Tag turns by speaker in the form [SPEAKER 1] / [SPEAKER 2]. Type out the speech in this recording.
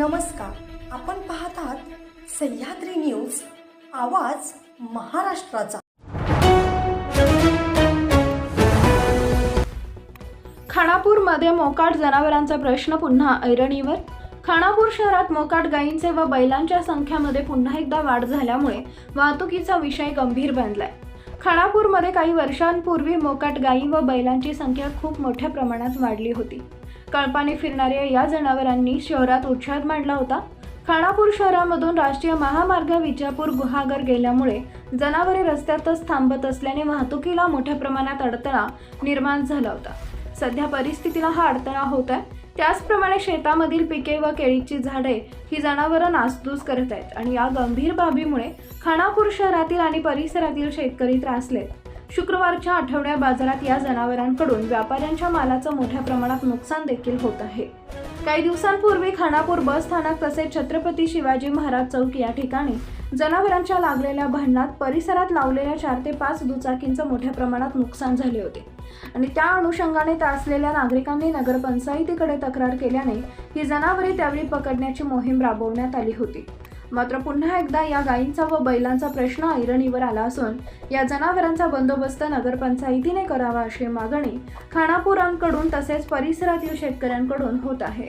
[SPEAKER 1] नमस्कार. आपण पाहत आहात सह्याद्री न्यूज आवाज महाराष्ट्राचा.
[SPEAKER 2] खानापूरमध्ये मोकाट जनावरांचा प्रश्न पुन्हा ऐरणीवर. खानापूर शहरात मोकाट गायींचे व बैलांच्या संख्यामध्ये पुन्हा एकदा वाढ झाल्यामुळे वाहतुकीचा विषय गंभीर बनलाय. खानापूरमध्ये काही वर्षांपूर्वी मोकाट गायी व बैलांची संख्या खूप मोठ्या प्रमाणात वाढली होती. कळपाने फिरणाऱ्या या जनावरांनी शहरात उच्छाद मांडला होता. खानापूर शहरामधून राष्ट्रीय महामार्ग विजापूर गुहागर गेल्यामुळे जनावरे रस्त्यातच थांबत असल्याने वाहतुकीला मोठ्या प्रमाणात अडथळा निर्माण झाला होता. सध्या परिस्थितीला हा अडथळा होत आहे. त्याचप्रमाणे शेतामधील पिके व केळीची झाडे ही जनावरं नासधूस करत आहेत आणि या गंभीर बाबीमुळे खानापूर शहरातील आणि परिसरातील शेतकरी त्रासलेत. शुक्रवारच्या आठवड्या बाजारात या जनावरांकडून व्यापाऱ्यांच्या मालाचं मोठ्या प्रमाणात नुकसान देखील होत आहे. काही दिवसांपूर्वी खानापूर बस स्थानक तसेच छत्रपती शिवाजी महाराज चौक या ठिकाणी जनावरांच्या लागलेल्या भांडणात परिसरात लावलेल्या चार ते पाच दुचाकींचं मोठ्या प्रमाणात नुकसान झाले होते. आणि त्या अनुषंगाने त्रासलेल्या नागरिकांनी नगरपंचायतीकडे तक्रार केल्याने ही जनावरे त्यावेळी पकडण्याची मोहीम राबवण्यात आली होती. मात्र पुन्हा एकदा या गायींचा व बैलांचा प्रश्न ऐरणीवर आला असून या जनावरांचा बंदोबस्त नगरपंचायतीने करावा अशी मागणी खानापुरांकडून तसेच परिसरातील शेतकऱ्यांकडून होत आहे.